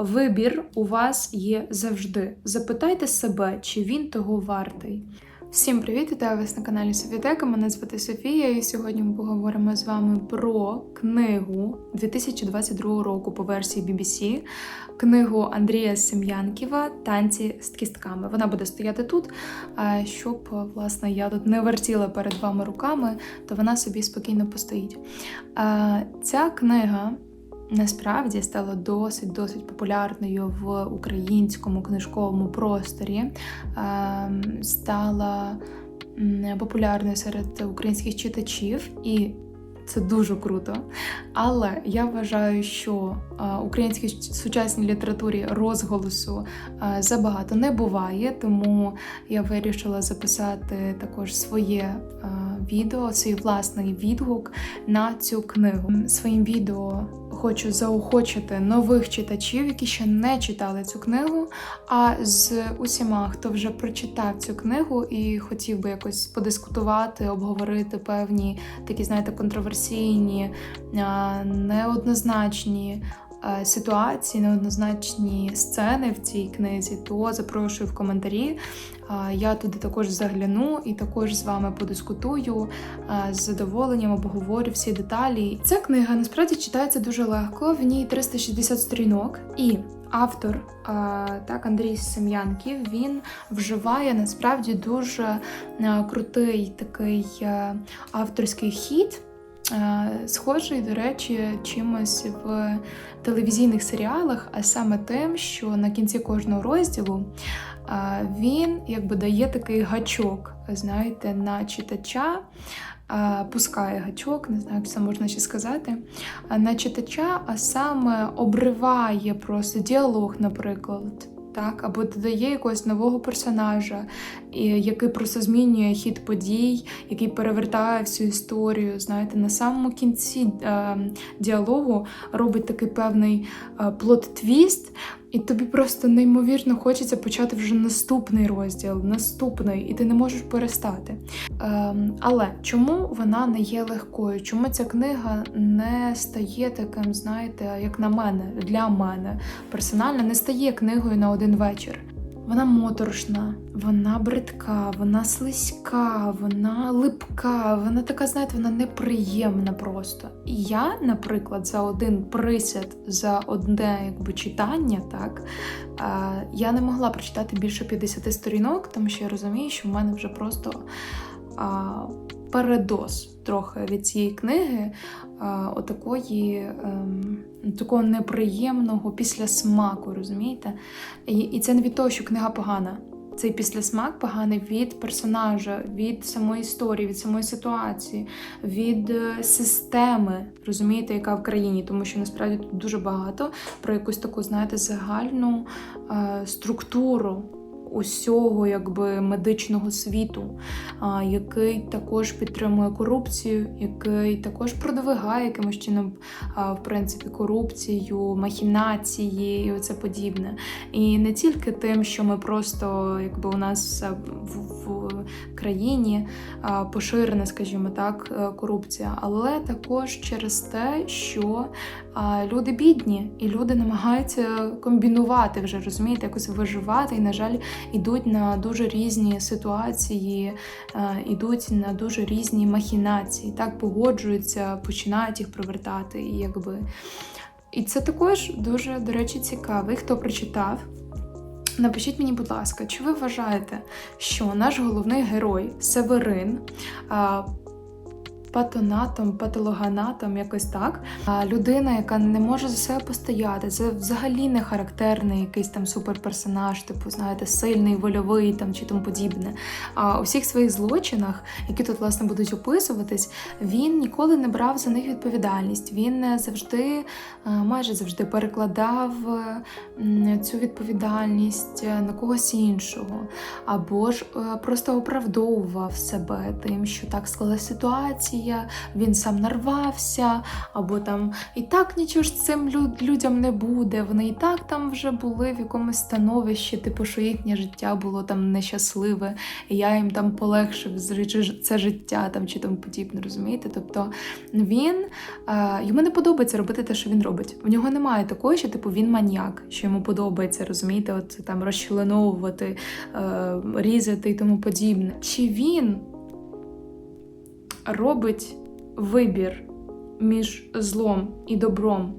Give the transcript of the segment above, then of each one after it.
Вибір у вас є завжди. Запитайте себе, чи він того вартий. Всім привіт! Вітаю вас на каналі Софітека. Мене звати Софія, і сьогодні ми поговоримо з вами про книгу 2022 року по версії BBC, книгу Андрія Сем'янківа Танці з кістками. Вона буде стояти тут. Щоб власне я тут не вертіла перед вами руками, то вона собі спокійно постоїть. Ця книга. Насправді стала досить досить популярною в українському книжковому просторі, Ем, стала популярною серед українських читачів, і це дуже круто. Але я вважаю, що е, українській сучасній літературі розголосу е, забагато не буває, тому я вирішила записати також своє е, відео, свій власний відгук на цю книгу. Своїм відео хочу заохочити нових читачів, які ще не читали цю книгу. А з усіма, хто вже прочитав цю книгу і хотів би якось подискутувати, обговорити певні такі, знаєте, контроверсійні, неоднозначні. Е, Ситуації, неоднозначні сцени в цій книзі, то запрошую в коментарі. Я туди також загляну і також з вами подискутую з задоволенням, обговорю всі деталі. Ця книга насправді читається дуже легко. В ній 360 сторінок, і автор так Андрій Сем'янків він вживає насправді дуже крутий такий авторський хід. Е, Схожий, до речі, чимось в телевізійних серіалах, а саме тим, що на кінці кожного розділу е, він якби дає такий гачок, знаєте, на читача, е, пускає гачок, не знаю, як це можна ще сказати, на читача, а саме обриває просто діалог, наприклад. Так, або додає якогось нового персонажа, який просто змінює хід подій, який перевертає всю історію. Знаєте, на самому кінці е, діалогу робить такий певний е, плот-твіст, і тобі просто неймовірно хочеться почати вже наступний розділ, наступний, і ти не можеш перестати. Ем, але чому вона не є легкою? Чому ця книга не стає таким, знаєте, як на мене, для мене персонально не стає книгою на один вечір? Вона моторошна, вона бридка, вона слизька, вона липка, вона така, знаєте, вона неприємна просто. І я, наприклад, за один присяд, за одне якби читання, так я не могла прочитати більше 50 сторінок, тому що я розумію, що в мене вже просто передоз трохи від цієї книги, отакої, ем, такого неприємного післясмаку, розумієте? І, і це не від того, що книга погана. Цей післясмак поганий від персонажа, від самої історії, від самої ситуації, від е, системи, розумієте, яка в країні, тому що насправді тут дуже багато про якусь таку, знаєте, загальну е, структуру усього якби медичного світу, який також підтримує корупцію, який також продвигає якимось чином, в принципі, корупцію, махінації і оце подібне. І не тільки тим, що ми просто, якби у нас в, країні поширена, скажімо так, е, корупція, але також через те, що люди бідні, і люди намагаються комбінувати вже розумієте, якось виживати. І, на жаль, ідуть на дуже різні ситуації, е, ідуть на дуже різні махінації, так погоджуються, починають їх провертати. І якби. І це також дуже, до речі, цікавий, хто прочитав. Напишіть мені, будь ласка, чи ви вважаєте, що наш головний герой Северин патонатом, патологанатом, якось так, а, людина, яка не може за себе постояти, це взагалі не характерний якийсь там суперперсонаж, типу, знаєте, сильний, вольовий там чи тому подібне. А у всіх своїх злочинах, які тут власне будуть описуватись, він ніколи не брав за них відповідальність. Він е, завжди, е, майже завжди перекладав е, цю відповідальність на когось іншого, або ж просто оправдовував себе тим, що так склалася ситуація. Мотивація, він сам нарвався, або там і так нічого ж цим лю- людям не буде. Вони і так там вже були в якомусь становищі, типу, що їхнє життя було там нещасливе, і я їм там полегшив це життя там чи тому подібне, розумієте? Тобто він е, йому не подобається робити те, що він робить. У нього немає такої, що типу він маніяк, що йому подобається, розумієте, от там розчленовувати, е, різати і тому подібне. Чи він робить вибір між злом і добром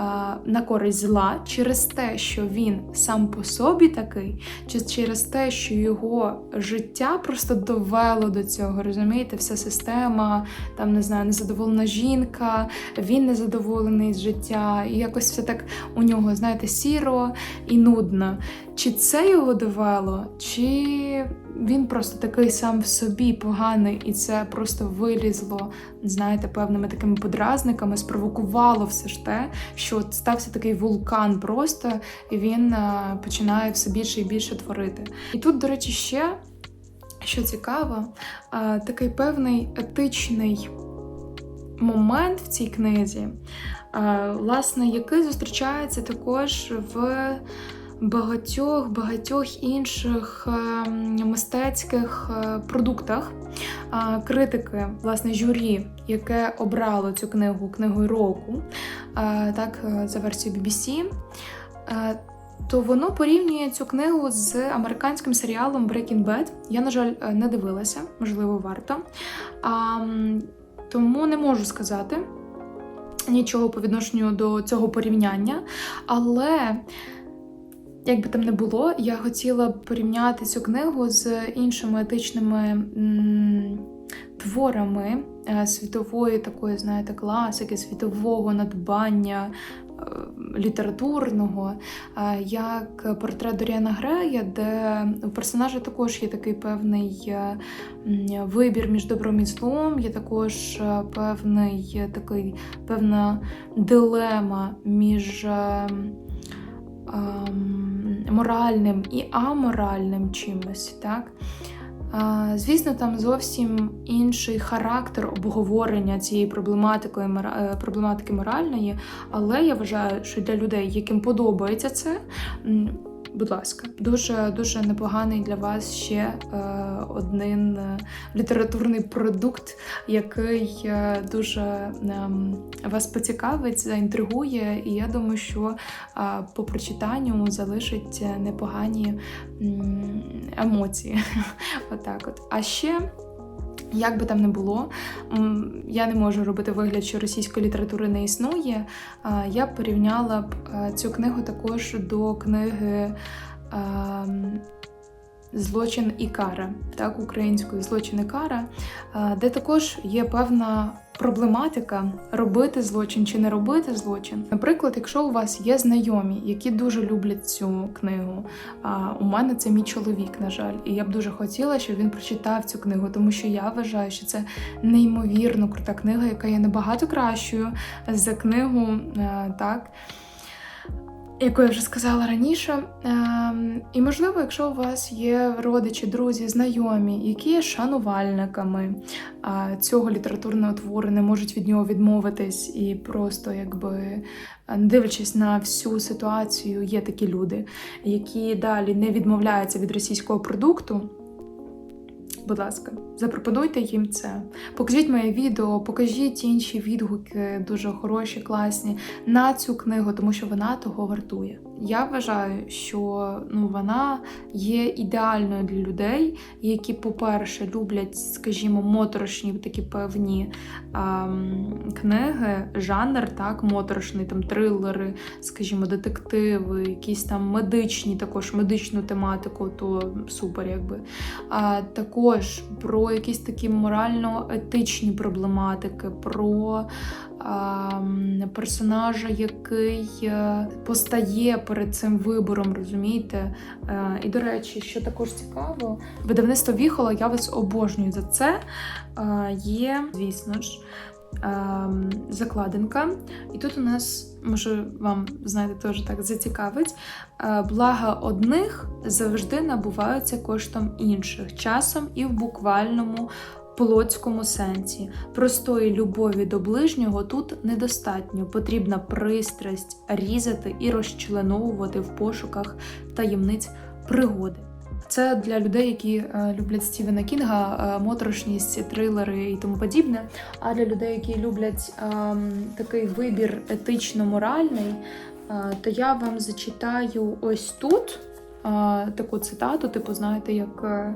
а, на користь зла через те, що він сам по собі такий, чи через те, що його життя просто довело до цього, розумієте, вся система, там не знаю, незадоволена жінка, він незадоволений з життя, і якось все так у нього, знаєте, сіро і нудно. Чи це його довело, чи він просто такий сам в собі поганий, і це просто вилізло, знаєте, певними такими подразниками, спровокувало все ж те, що от стався такий вулкан просто, і він а, починає все більше і більше творити. І тут, до речі, ще що цікаво, а, такий певний етичний момент в цій книзі, а, власне, який зустрічається також в багатьох багатьох інших е, мистецьких е, продуктах. Критики, власне, журі, яке обрало цю книгу книгою року, е, так, е, за версією BBC, то воно порівнює цю книгу з американським серіалом Breaking Bad. Я, на жаль, не дивилася, можливо, варто. Тому не можу сказати нічого по відношенню до цього порівняння. Але як би там не було, я хотіла порівняти цю книгу з іншими етичними творами е, світової такої, знаєте, класики, світового надбання. е, Літературного, е, як портрет Доріана Грея, де у персонажа також є такий певний вибір між добром і злом, є також певний такий, певна дилема між моральним і аморальним чимось, так? Звісно, там зовсім інший характер обговорення цієї проблематики, е, проблематики моральної, але я вважаю, що для людей, яким подобається це, будь ласка, дуже дуже непоганий для вас ще е, один е, літературний продукт, який е, дуже ем, вас поцікавить, заінтригує, і я думаю, що е, по прочитанню залишить непогані м, емоції. Отак от. А ще. Як би там не було, я не можу робити вигляд, що російської літератури не існує. Я порівняла б е, цю книгу також до книги ем, Злочин і кара, так, українською злочин і кара, е, де також є певна проблематика робити злочин чи не робити злочин. Наприклад, якщо у вас є знайомі, які дуже люблять цю книгу, а у мене це мій чоловік, на жаль, і я б дуже хотіла, щоб він прочитав цю книгу, тому що я вважаю, що це неймовірно крута книга, яка є набагато кращою за книгу, е, так. Яку я вже сказала раніше. Ем, і можливо, якщо у вас є родичі, друзі, знайомі, які є шанувальниками цього літературного твору, не можуть від нього відмовитись і просто якби дивлячись на всю ситуацію, є такі люди, які далі не відмовляються від російського продукту. Будь ласка, запропонуйте їм це. Покажіть моє відео, покажіть інші відгуки, дуже хороші, класні на цю книгу, тому що вона того вартує. Я вважаю, що ну вона є ідеальною для людей, які, по-перше, люблять, скажімо, моторошні такі певні ем, книги, жанр, так, моторошний, там трилери, скажімо, детективи, якісь там медичні, також медичну тематику, то супер, якби. А також про якісь такі морально-етичні проблематики, про ем, персонажа, який е, постає перед цим вибором, розумієте? Е, і, до речі, що також цікаво, видавництво Віхола, я вас обожнюю за це. Е, є, звісно ж. ем, Закладинка, і тут у нас, може, вам знаєте, теж так зацікавить. е, Блага одних завжди набуваються коштом інших, часом і в буквальному плотському сенсі. Простої любові до ближнього тут недостатньо. Потрібна пристрасть різати і розчленовувати в пошуках таємниць пригоди. Це для людей, які е, люблять Стівена Кінга, е, моторошність, трилери і тому подібне. А для людей, які люблять ем, такий вибір етично-моральний, е, то я вам зачитаю ось тут таку цитату, типу, знаєте, як е,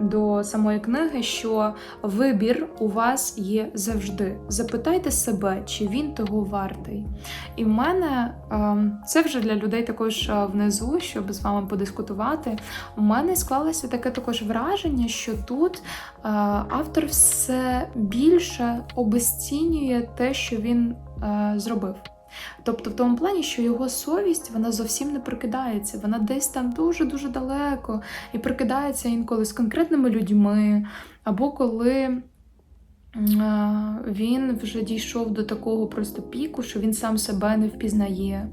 до самої книги, що вибір у вас є завжди. Запитайте себе, чи він того вартий. І в мене ем, це вже для людей також е, внизу, щоб з вами подискутувати. У мене склалося таке також враження, що тут е, автор все більше обесцінює те, що він е, зробив. Тобто, в тому плані, що його совість вона зовсім не прикидається, вона десь там дуже-дуже далеко і прикидається інколи з конкретними людьми, або коли він вже дійшов до такого просто піку, що він сам себе не впізнає.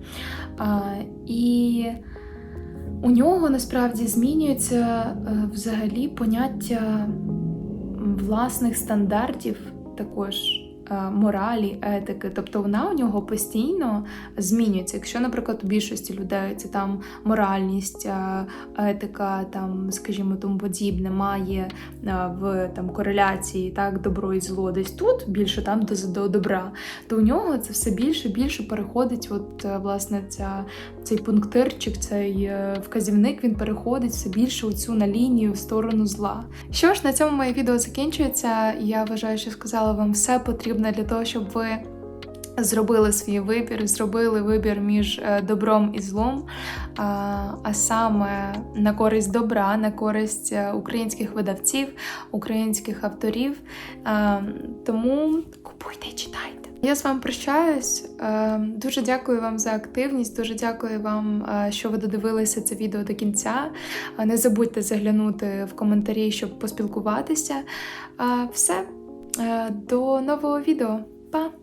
І у нього насправді змінюється е, взагалі поняття власних стандартів також. Е, Моралі, етики, тобто вона у нього постійно змінюється. Якщо, наприклад, у більшості людей це там моральність, е, етика, там, скажімо, тому подібне, має е, в там кореляції так, добро і зло десь тут, більше там до, до добра, то у нього це все більше більше переходить. От власне ця цей пунктирчик, цей е, вказівник він переходить все більше у цю на лінію в сторону зла. Що ж, на цьому моє відео закінчується. Я вважаю, що сказала вам все потрібне для того, щоб ви. Зробили свій вибір, зробили вибір між е, добром і злом, а, саме на користь добра, на користь е, українських видавців, українських авторів. Тому купуйте і читайте. Я з вами прощаюсь. Е, Дуже дякую вам за активність. Дуже дякую вам, е, що ви додивилися це відео до кінця. Е, Не забудьте заглянути в коментарі, щоб поспілкуватися. Е, Все, Е, до нового відео. Па!